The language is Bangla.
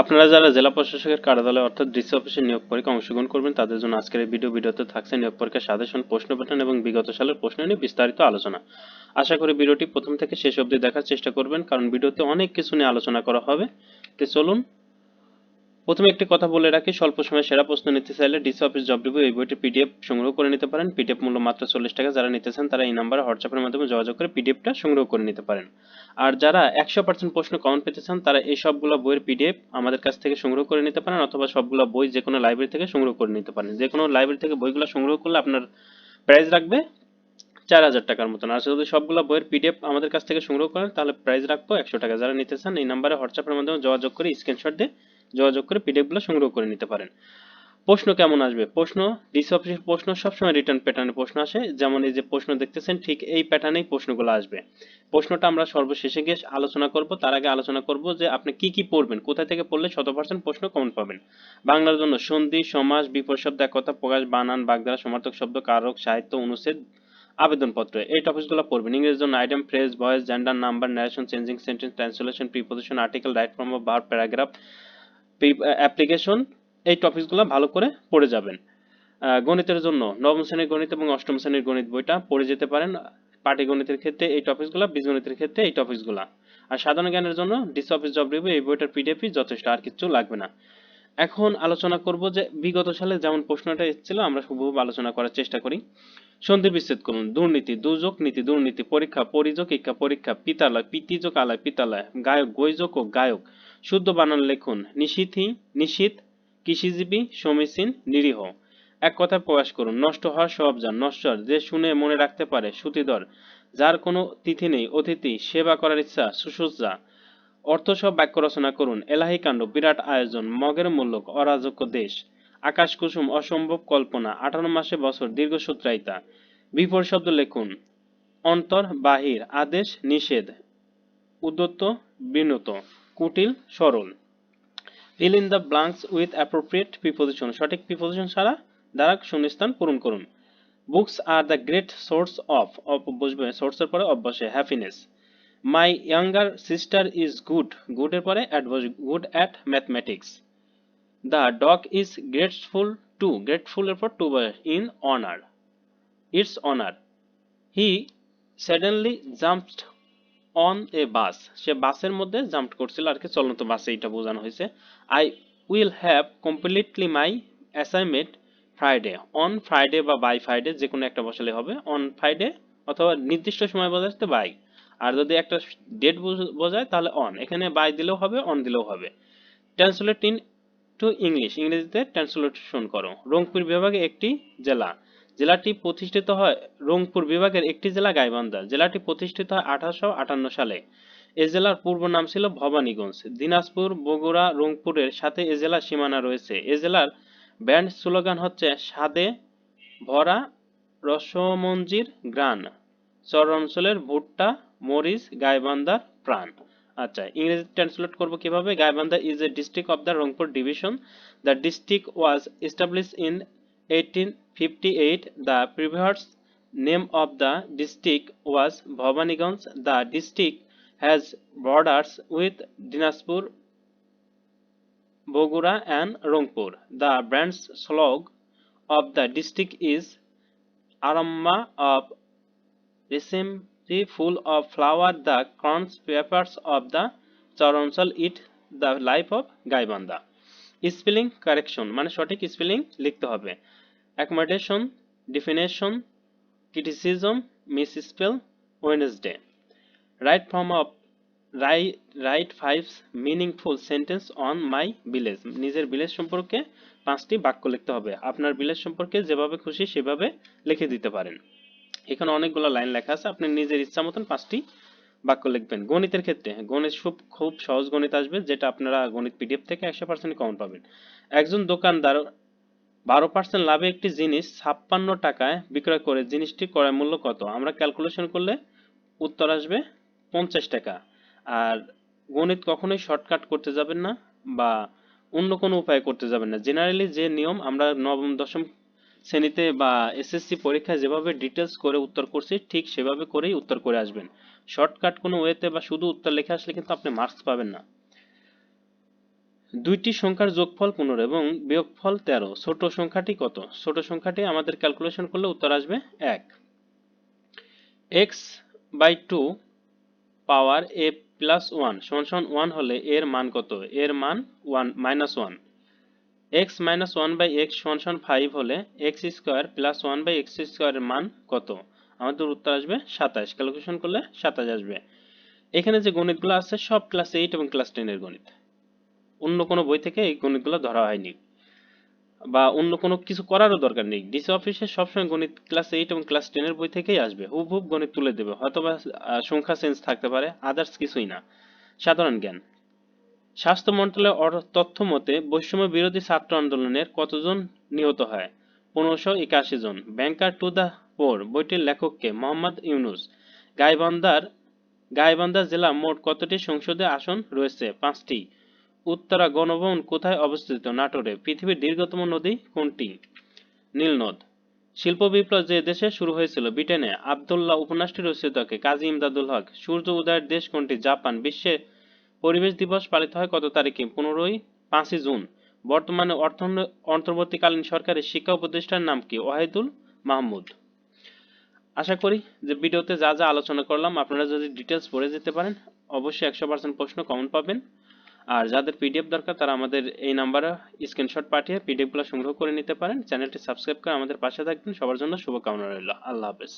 আপনারা যারা জেলা প্রশাসকের কার্যালয় অর্থাৎ ডিসি অফিসে নিয়োগ পরীক্ষা অংশগ্রহণ করবেন, তাদের জন্য আজকের এই ভিডিও ভিডিওতে থাকছে নিয়োগ পরীক্ষার সাজেশন, প্রশ্ন প্যাটার্ন এবং বিগত সালের প্রশ্ন নিয়ে বিস্তারিত আলোচনা। আশা করি ভিডিওটি প্রথম থেকে শেষ অবধি দেখার চেষ্টা করবেন, কারণ ভিডিওতে অনেক কিছু নিয়ে আলোচনা করা হবে। তো চলুন প্রথমে একটি কথা বলে রাখি, স্বল্প সময়ে সেরা প্রশ্ন নিতে চাইলে ডিসি অফিস জব রিভিউ এই বইটি পিডিএফ সংগ্রহ করে নিতে পারেন। পিডিএফ মূল্য মাত্র চল্লিশ টাকা। যারা নিতে চান তারা এই নাম্বারে হোয়াটসঅ্যাপের মাধ্যমে যোগাযোগ করে পিডিএফটা সংগ্রহ করে নিতে পারেন। আর যারা একশো পার্সেন্ট প্রশ্ন কমন পেতে চান, তারা এই সবগুলো বইয়ের পিডিএফ আমাদের কাছ থেকে সংগ্রহ করে নিতে পারেন, অথবা সবগুলো বই যে কোনো লাইব্রেরি থেকে সংগ্রহ করে নিতে পারেন। যে কোনো লাইব্রেরি থেকে বইগুলো সংগ্রহ করলে আপনার প্রাইস রাখবে চার হাজার টাকার মতন। আর যদি সবগুলো বইয়ের পিডিএফ আমাদের কাছ থেকে সংগ্রহ করেন, তাহলে প্রাইস রাখব একশো টাকা। যারা নিতে চান, এই নাম্বারে হোয়াটসঅ্যাপের মাধ্যমে যোগাযোগ করে স্ক্রিনশট দিয়ে যোগাযোগ করে পিডিএফগুলো সংগ্রহ করে নিতে পারেন। প্রশ্ন কেমন আসবে? প্রশ্ন ডিসি প্রশ্ন সবসময় রিটার্ন প্যাটার্নে প্রশ্ন আসে। যেমন এই যে প্রশ্ন দেখতেছেন, ঠিক এই প্যাটার্নেই প্রশ্নগুলো আসবে। প্রশ্নটা আমরা সর্বশেষে গিয়ে আলোচনা করব। তার আগে আলোচনা করব যে আপনি কি কি পড়বেন, কোথা থেকে পড়লে শত পার্সেন্ট প্রশ্ন কমন পাবেন। বাংলার জন্য সন্ধি সমাজ বিপরীত শব্দ, একতা প্রকাশ, বানান, বাগধারা, সমার্থক শব্দ, কারক, সাহিত্য, অনুচ্ছেদ, আবেদনপত্র, এই টপিকসগুলো পড়বেন। ইংরেজির জন্য item phrase voice gender number narration changing sentence translation preposition article right form verb paragraph application এই টপিকসগুলো ভালো করে পড়ে যাবেন। গণিতের জন্য নবম শ্রেণির গণিত এবং অষ্টম শ্রেণির গণিত বইটা পড়ে যেতে পারেন। পাটিগণিতের ক্ষেত্রে এই টপিকসগুলো বীজগণিতের ক্ষেত্রে এই টপিকসগুলো আর সাধারণ জ্ঞানের জন্য ডিস অফিস জব রিভিউ এই বইটার পিডিএফই যথেষ্ট, আর কিছু লাগবে না। এখন আলোচনা করব যে বিগত সালে যেমন প্রশ্নটা এসেছিল, আমরা হুবহু আলোচনা করার চেষ্টা করি। সন্ধি বিচ্ছেদ করুন, দুর্নীতি দুযোগ নীতি, দুর্নীতি, পরীক্ষা, পরিযোগ ইকা পরীক্ষা, পিতালয়, পিতিযোগ, আলয়, পিতালয়, গায়ক, গৈযোগ ও গায়ক। শুদ্ধ বানান লিখুন। নিশীথি নিশীথ কৃষিজীবী, সমীচীন, নিরীহ। এক কথায় প্রকাশ করুন, নষ্ট হওয়ার সব যান নশ্বর যে শুনে মনে রাখতে পারে সুতিধর যার কোনো তিথি নেই, অতিথি, সেবা করার ইচ্ছা, সুসজ্জা। অর্থ সব বাক্য রচনা করুন। এলাহি কাণ্ড, বিরাট আয়োজন, মগের মূল্যক, অরাজক দেশ। আকাশ কুসুম, অসম্ভব কল্পনা, আঠারো মাসে বছর দীর্ঘসূত্রায়িতা বিপর শব্দ লিখুন, অন্তর, বাহির, আদেশ, নিষেধ উদ্যত বিনত। কুটিল সরল। Fill in the blanks with appropriate preposition সঠিক প্রিপোজিশন ছাড়া দ্বারা শূন্যস্থান পূরণ করুন। Books are the great source of বসবে সোর্সের পরে অভ্যাসে happiness my younger sister is good গুডের পরে good at mathematics the dog is grateful to grateful এর পর to in honour it's honour he suddenly jumped on a bus সে বাসের মধ্যে জাম্প করছিল, আর কি, চলন্ত বাসে এটা বোঝানো হয়েছে। I will have completely my assignment Friday on Friday বা বাই ফ্রাইডে যে কোনো একটা বসালে হবে। অন ফ্রাইডে অথবা নির্দিষ্ট সময় বোঝাতে বাই আর যদি একটা ডেট বোঝায়, তাহলে অন এখানে বাই দিলেও হবে অন দিলেও হবে। ট্রান্সলেট ইন টু ইংলিশ ইংরেজিতে ট্রান্সলেশন করো। রংপুর বিভাগে একটি জেলা। জেলাটি প্রতিষ্ঠিত হয় রংপুর বিভাগের একটি জেলা গাইবান্ধা। জেলাটি প্রতিষ্ঠিত হয় আঠারোশো আটান্ন সালে। এ জেলার পূর্ব নাম ছিল ভবানীগঞ্জ। দিনাজপুর, বগুড়া, রংপুরের সাথে এ জেলার সীমানা রয়েছে। এ জেলার ব্যান্ড স্লোগান হচ্ছে সাদে ভরা রসমঞ্জির গ্রান চর অঞ্চলের ভুট্টা, মরিচ, গাইবান্ধার প্রাণ। আচ্ছা ইংরেজি ট্রান্সলেট করব কীভাবে? Gaibandha is a district of the Rangpur division the district was established in 1858 the previous name of the district was Bhavaniganj the district has borders with Dinajpur Bogura and Rangpur the brand slog of the district is Aramma of recently full of flower the crowns papers of the Charanchal eat the life of Gaibanda spelling correction মানে সঠিক স্পেলিং লিখতে হবে accommodation definition criticism misspell Wednesday right form of write five meaningful sentence on my village নিজের ভিলেজ সম্পর্কে পাঁচটি বাক্য লিখতে হবে। আপনার ভিলেজ সম্পর্কে যেভাবে খুশি সেভাবে লিখে দিতে পারেন। এখানে অনেকগুলো লাইন লেখা আছে। আপনি নিজের ইচ্ছা মতন পাঁচটি বাক্য লিখবেন। গণিতের ক্ষেত্রে, গণিত খুব খুব সহজ গণিত আসবে, যেটা আপনারা গণিত পিডিএফ থেকে একশো পার্সেন্ট কমন পাবেন। একজন দোকানদার বারো পার্সেন্ট লাভে একটি জিনিস ছাপ্পান্ন টাকায় বিক্রয় করে জিনিসটি ক্রয় মূল্য কত? আমরা ক্যালকুলেশন করলে উত্তর আসবে পঞ্চাশ টাকা। আর গণিত কখনোই শর্টকাট করতে যাবেন না বা অন্য কোনো উপায় করতে যাবেন না। জেনারেলি যে নিয়ম আমরা নবম, দশম শ্রেণীতে বা এসএসসি পরীক্ষায় যেভাবে ডিটেলস করে উত্তর করছি, ঠিক সেভাবে করেই উত্তর করে আসবেন। শর্টকাট কোনো ওয়েতে বা শুধু উত্তর লিখে আসলে কিন্তু আপনি মার্কস পাবেন না। দুইটি সংখ্যার যোগফল পনেরো এবং বিয়োগফল তেরো। ছোট সংখ্যাটি কত? ছোট সংখ্যাটি আমাদের ক্যালকুলেশন করলে উত্তর আসবে এক। X by two power A plus one সমান সমান ওয়ান হলে এর মান কত? এর মান one minus one X minus one by X সমান সমান ফাইভ হলে X square plus one by X স্কোয়ারের মান কত? আমাদের উত্তর আসবে সাতাশ। ক্যালকুলেশন করলে সাতাশ আসবে। এখানে যে গণিতগুলো আছে, সব ক্লাস এইট এবং ক্লাস টেনের গণিত। অন্য কোনো বই থেকে এই গণিতগুলো ধরা হয়নি। বা অন্য কোনো কিছু করারও দরকার নেই। ডিসি অফিসে সবসময় গণিত ক্লাস এইট এবং ক্লাস টেনের বই থেকেই আসবে। হুব হুব গণিত তুলে দেবে। হয়তোবা আহ, সংখ্যা চেঞ্জ থাকতে পারে আদার্স কিছুই না। সাধারণ জ্ঞান। স্বাস্থ্য মন্ত্রণালয়ের তথ্য মতে বৈষম্য বিরোধী ছাত্র আন্দোলনের কতজন নিহত হয়? পনেরোশো একাশি জন। ব্যাংকার টু দ্য পোর বইটির লেখককে মোহাম্মদ ইউনুস। গাইবান্ধার গাইবান্ধা জেলা মোট কতটি সংসদে আসন রয়েছে? পাঁচটি। উত্তরা গণভবন কোথায় অবস্থিত? নাটোরে। পৃথিবীর দীর্ঘতম নদী কোনটি? নীলনদ। শিল্প বিপ্লব যে দেশে শুরু হয়েছিল, ব্রিটেনে। আবদুল্লাহ উপন্যাসটি রচিতকে কাজী ইমদাদুল হক। সূর্য উদয়ের দেশ কোনটি? জাপান। বিশ্বে পরিবেশ দিবস পালিত হয় কত তারিখে? পনেরোই, পাঁচই জুন। বর্তমানে অন্তর্বর্তীকালীন সরকারের শিক্ষা উপদেষ্টার নাম কি? ওয়াহিদুল মাহমুদ। আশা করি যে ভিডিওতে যা যা আলোচনা করলাম, আপনারা যদি ডিটেলস পড়ে যেতে পারেন, অবশ্যই একশো পার্সেন্ট প্রশ্ন কমন পাবেন। আর যাদের পিডিএফ দরকার, তারা আমাদের এই নাম্বারে স্ক্রিনশট পাঠিয়ে পিডিএফগুলো সংগ্রহ করে নিতে পারেন। চ্যানেলটি সাবস্ক্রাইব করে আমাদের পাশে থাকবেন। সবার জন্য শুভকামনা রইল। আল্লাহ হাফেজ।